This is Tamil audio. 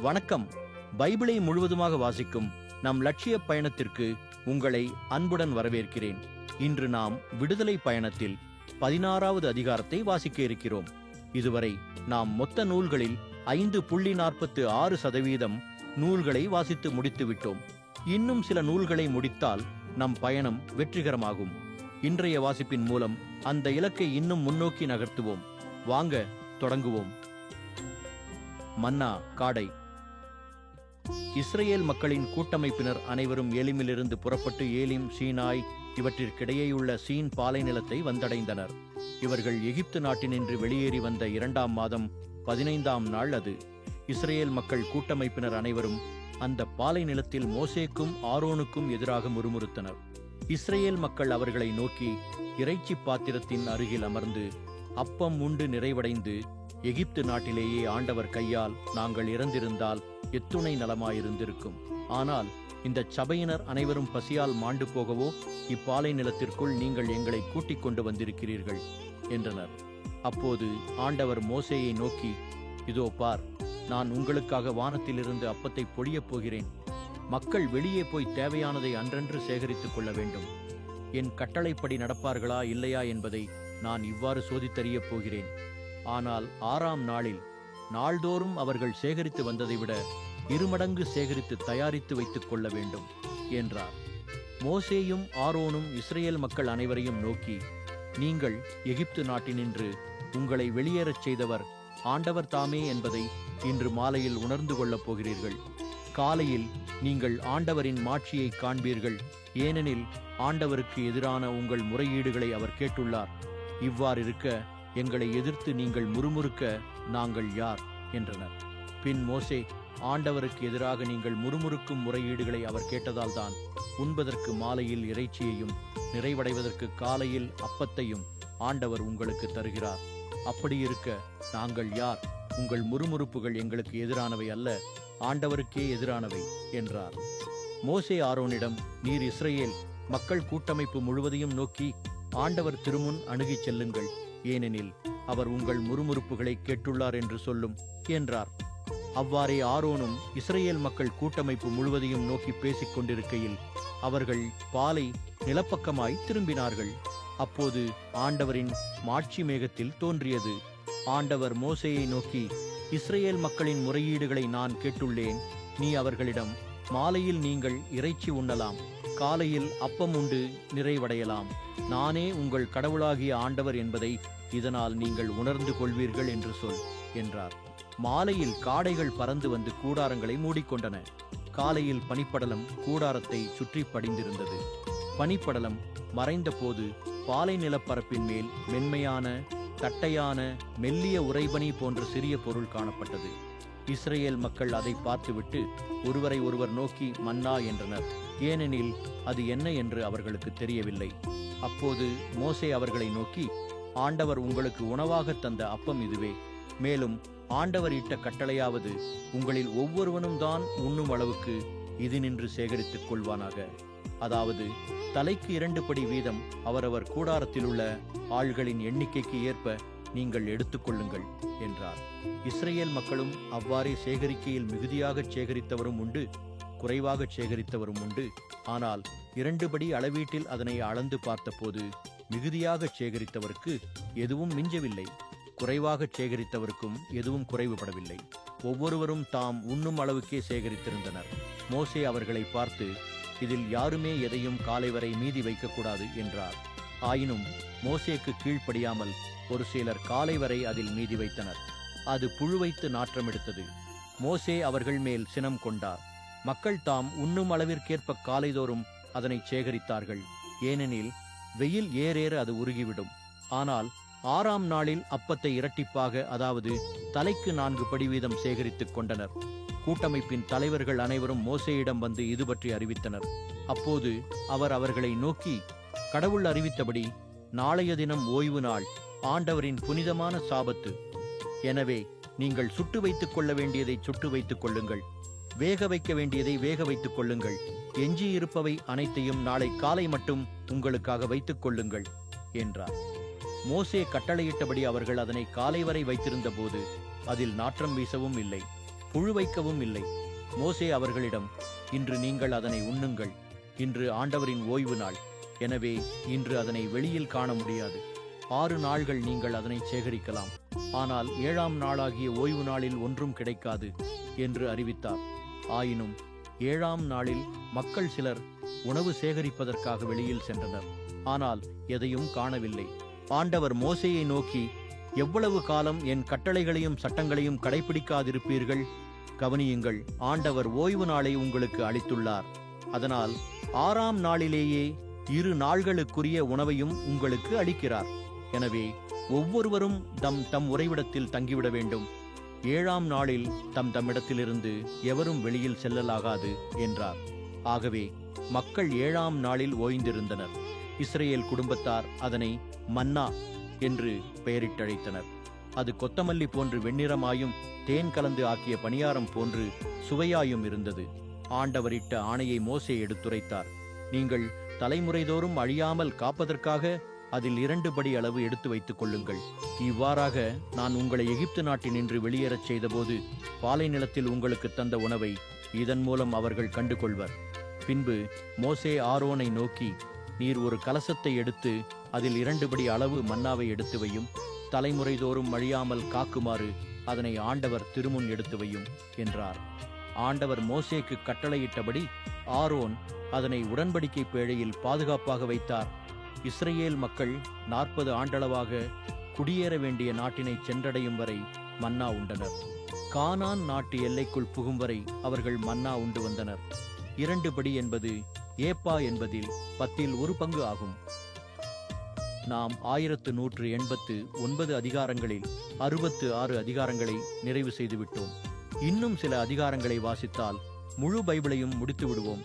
வணக்கம். பைபிளை முழுவதுமாக வாசிக்கும் நம் லட்சிய பயணத்திற்கு உங்களை அன்புடன் வரவேற்கிறேன். இன்று நாம் விடுதலை பயணத்தில் பதினாறாவது அதிகாரத்தை வாசிக்க இருக்கிறோம். இதுவரை நாம் மொத்த நூல்களில் ஐந்து புள்ளி நாற்பத்து ஆறு சதவீதம் நூல்களை வாசித்து முடித்து விட்டோம். இன்னும் சில நூல்களை முடித்தால் நம் பயணம் வெற்றிகரமாகும். இன்றைய வாசிப்பின் மூலம் அந்த இலக்கை இன்னும் முன்னோக்கி நகர்த்துவோம். வாங்க தொடங்குவோம். மன்னா காடை. இஸ்ரேல் மக்களின் கூட்டமைப்பினர் அனைவரும் ஏலிமிலிருந்து புறப்பட்டு ஏலிம் சீனாய் இவற்றிற்கிடையேயுள்ள சீன் பாலை நிலத்தை வந்தடைந்தனர். இவர்கள் எகிப்து நாட்டினின்று வெளியேறி வந்த இரண்டாம் மாதம் பதினைந்தாம் நாள் அது. இஸ்ரேல் மக்கள் கூட்டமைப்பினர் அனைவரும் அந்த பாலை நிலத்தில் மோசேக்கும் ஆரோனுக்கும் எதிராக முறுமுறுத்தனர். இஸ்ரேல் மக்கள் அவர்களை நோக்கி இறைச்சி பாத்திரத்தின் அருகில் அமர்ந்து அப்பம் உண்டு நிறைவடைந்து எகிப்து நாட்டிலேயே ஆண்டவர் கையால் நாங்கள் இறந்திருந்தால் எத்துணை நலமாயிருந்திருக்கும். ஆனால் இந்த சபையினர் அனைவரும் பசியால் மாண்டு போகவோ இப்பாலை நிலத்திற்குள் நீங்கள் எங்களை கூட்டிக் கொண்டு வந்திருக்கிறீர்கள் என்றனர். அப்போது ஆண்டவர் மோசையை நோக்கி இதோ பார் நான் உங்களுக்காக வானத்திலிருந்து அப்பத்தை பொழியப் போகிறேன். மக்கள் வெளியே போய் தேவையானதை அன்றன்று சேகரித்துக் கொள்ள வேண்டும். என் கட்டளைப்படி நடப்பார்களா இல்லையா என்பதை நான் இவ்வாறு சோதித்தறியப் போகிறேன். ஆனால் ஆறாம் நாளில் நாள்தோறும் அவர்கள் சேகரித்து வந்ததை விட இருமடங்கு சேகரித்து தயாரித்து வைத்துக் கொள்ள வேண்டும் என்றார். மோசேயும் ஆரோனும் இஸ்ரேல் மக்கள் அனைவரையும் நோக்கி நீங்கள் எகிப்து நாட்டினின்று உங்களை வெளியேறச் செய்தவர் ஆண்டவர் தாமே என்பதை இன்று மாலையில் உணர்ந்து கொள்ளப் போகிறீர்கள். காலையில் நீங்கள் ஆண்டவரின் மாட்சியை காண்பீர்கள். ஏனெனில் ஆண்டவருக்கு எதிரான உங்கள் முறையீடுகளை அவர் கேட்டுள்ளார். இவ்வாறிருக்க எங்களை எதிர்த்து நீங்கள் முறுமுறுக்க நாங்கள் யார்? என்றனர். பின் மோசே ஆண்டவருக்கு எதிராக நீங்கள் முறுமுறுக்கும் முறையீடுகளை அவர் கேட்டதால்தான் உண்பதற்கு மாலையில் இறைச்சியையும் நிறைவடைவதற்கு காலையில் அப்பத்தையும் ஆண்டவர் உங்களுக்கு தருகிறார். அப்படியிருக்க நாங்கள் யார்? உங்கள் முறுமுறுப்புகள் எங்களுக்கு எதிரானவை அல்ல ஆண்டவருக்கே எதிரானவை என்றார். மோசே ஆரோனிடம் நீர் இஸ்ரேல் மக்கள் கூட்டமைப்பு முழுவதையும் நோக்கி ஆண்டவர் திருமுன் அணுகிச் செல்லுங்கள். ஏனெனில் அவர் உங்கள் முறுமுறுப்புகளை கேட்டுள்ளார் என்று சொல்லும் என்றார். அவ்வாறே ஆரோனும் இஸ்ரேல் மக்கள் கூட்டமைப்பு முழுவதையும் நோக்கி பேசிக் கொண்டிருக்கையில் அவர்கள் பாலை நிலப்பக்கமாய் திரும்பினார்கள். அப்போது ஆண்டவரின் மாட்சி மேகத்தில் தோன்றியது. ஆண்டவர் மோசையை நோக்கி இஸ்ரேல் மக்களின் முறையீடுகளை நான் கேட்டுள்ளேன். நீ அவர்களிடம் மாலையில் நீங்கள் இறைச்சி உண்ணலாம். காலையில் அப்பம் உண்டு நிறைவடையலாம். நானே உங்கள் கடவுளாகிய ஆண்டவர் என்பதை இதனால் நீங்கள் உணர்ந்து கொள்வீர்கள் என்று சொல் என்றார். மாலையில் காடைகள் பறந்து வந்து கூடாரங்களை மூடிக்கொண்டன. காலையில் பனிப்படலம் கூடாரத்தை சுற்றி படிந்திருந்தது. பனிப்படலம் மறைந்தபோது பாலை நிலப்பரப்பின் மேல் மென்மையான தட்டையான மெல்லிய உறைபனி போன்ற சிறிய பொருள் காணப்பட்டது. இஸ்ரேல் மக்கள் அதை பார்த்துவிட்டு ஒருவரை ஒருவர் நோக்கி மன்னா என்றனர். ஏனெனில் அது என்ன என்று அவர்களுக்கு தெரியவில்லை. அப்போது மோசே அவர்களை நோக்கி ஆண்டவர் உங்களுக்கு உணவாகத் தந்த அப்பம் இதுவே. மேலும் ஆண்டவர் இட்ட கட்டளையாவது உங்களில் ஒவ்வொருவனும் தான் உண்ணும் அளவுக்கு இது நின்று சேகரித்துக் கொள்வானாக. அதாவது தலைக்கு இரண்டு படி வீதம் அவரவர் கூடாரத்தில் உள்ள ஆள்களின் எண்ணிக்கைக்கு ஏற்ப நீங்கள் எடுத்துக்கொள்ளுங்கள் என்றார். இஸ்ரேல் மக்களும் அவ்வாறே சேகரிக்கையில் மிகுதியாகச் சேகரித்தவரும் உண்டு குறைவாகச் சேகரித்தவரும் உண்டு. ஆனால் இரண்டுபடி அளவீட்டில் அதனை அளந்து பார்த்தபோது மிகுதியாகச் சேகரித்தவருக்கு எதுவும் மிஞ்சவில்லை குறைவாகச் சேகரித்தவருக்கும் எதுவும் குறைவுபடவில்லை. ஒவ்வொருவரும் தாம் உண்ணும் அளவுக்கே சேகரித்திருந்தனர். மோசே அவர்களை பார்த்து இதில் யாருமே எதையும் காலை வரை மீதி வைக்கக்கூடாது என்றார். ஆயினும் மோசேக்கு கீழ்ப்படியாமல் ஒரு சிலர் காலை வரை அதில் மீதி வைத்தனர். அது புழு வைத்து நாற்றமெடுத்தது. மோசே அவர்கள் மேல் சினம் கொண்டார். மக்கள் தாம் உண்ணும் அளவிற்கேற்ப காலைதோறும் அதனை சேகரித்தார்கள். ஏனெனில் வெயில் ஏறேற அது உருகிவிடும். ஆனால் ஆறாம் நாளில் அப்பத்தை இரட்டிப்பாக அதாவது தலைக்கு நான்கு படி வீதம் சேகரித்துக் கொண்டனர். கூட்டமைப்பின் தலைவர்கள் அனைவரும் மோசேயிடம் வந்து இது பற்றி அறிவித்தனர். அப்போது அவர் அவர்களை நோக்கி கடவுள் அறிவித்தபடி நாளைய தினம் ஓய்வு நாள். ஆண்டவரின் புனிதமான சாபத்து. எனவே நீங்கள் சுட்டு வைத்துக் கொள்ள வேண்டியதை சுட்டு வைத்துக் கொள்ளுங்கள். வேக வைக்க வேண்டியதை வேக வைத்துக் கொள்ளுங்கள். எஞ்சியிருப்பவை அனைத்தையும் நாளை காலை மட்டும் உங்களுக்காக வைத்துக் கொள்ளுங்கள் என்றார். மோசே கட்டளையிட்டபடி அவர்கள் அதனை காலை வரை வைத்திருந்த போது அதில் நாற்றம் வீசவும் இல்லை புழு வைக்கவும் இல்லை. மோசே அவர்களிடம் இன்று நீங்கள் அதனை உண்ணுங்கள். இன்று ஆண்டவரின் ஓய்வு நாள். எனவே இன்று அதனை வெளியில் காண முடியாது. ஆறு நாள்கள் நீங்கள் அதனை சேகரிக்கலாம். ஆனால் ஏழாம் நாளாகிய ஓய்வு நாளில் ஒன்றும் கிடைக்காது என்று அறிவித்தார். ஆயினும் ஏழாம் நாளில் மக்கள் சிலர் உணவு சேகரிப்பதற்காக வெளியில் சென்றனர். ஆனால் எதையும் காணவில்லை. ஆண்டவர் மோசையை நோக்கி எவ்வளவு காலம் என் கட்டளைகளையும் சட்டங்களையும் கடைபிடிக்காதிருப்பீர்கள் கவனியுங்கள் ஆண்டவர் ஓய்வு நாளை உங்களுக்கு அளித்துள்ளார். அதனால் ஆறாம் நாளிலேயே இரு நாள்களுக்குரிய உணவையும் உங்களுக்கு அளிக்கிறார். எனவே ஒவ்வொருவரும் தம் தம் உறைவிடத்தில் தங்கிவிட வேண்டும். ஏழாம் நாளில் தம் தம்மிடத்திலிருந்து எவரும் வெளியில் செல்லலாகாது என்றார். ஆகவே மக்கள் ஏழாம் நாளில் ஓய்ந்திருந்தனர். இஸ்ரேல் குடும்பத்தார் அதனை மன்னா என்று பெயரிட்டழைத்தனர். அது கொத்தமல்லி போன்று வெண்ணிறமாயும் தேன் கலந்து ஆக்கிய பணியாரம் போன்று சுவையாயும் இருந்தது. ஆண்டவரிட்ட ஆணையை மோசே எடுத்துரைத்தார். நீங்கள் தலைமுறைதோறும் அழியாமல் காப்பதற்காக அதில் இரண்டு படி அளவு எடுத்து வைத்துக் கொள்ளுங்கள். இவ்வாறாக நான் உங்களை எகிப்து நாட்டினின்று வெளியேறச் செய்தபோது பாலை நிலத்தில் உங்களுக்கு தந்த உணவை இதன் மூலம் அவர்கள் கண்டு கொள்வர் பின்பு மோசே ஆரோனை நோக்கி நீர் ஒரு கலசத்தை எடுத்து அதில் இரண்டு படி அளவு மன்னாவை எடுத்து வையும். தலைமுறைதோறும் அழியாமல் காக்குமாறு அதனை ஆண்டவர் திருமுன் எடுத்து வையும் என்றார். ஆண்டவர் மோசேக்கு கட்டளையிட்டபடி ஆரோன் அதனை உடன்படிக்கை பேழையில் பாதுகாப்பாக வைத்தார். இஸ்ரேல் மக்கள் நாற்பது ஆண்டளவாக குடியேற வேண்டிய நாட்டினை சென்றடையும் வரை மன்னா உண்டனர். கானான் நாட்டு எல்லைக்குள் புகும் வரை அவர்கள் மன்னா உண்டு வந்தனர். இரண்டு படி என்பது ஏப்பா என்பதில் பத்தில் ஒரு பங்கு ஆகும். நாம் ஆயிரத்து நூற்று எண்பத்து ஒன்பது அதிகாரங்களில் அறுபத்து ஆறு அதிகாரங்களை நிறைவு செய்துவிட்டோம். இன்னும் சில அதிகாரங்களை வாசித்தால் முழு பைபிளையும் முடித்து விடுவோம்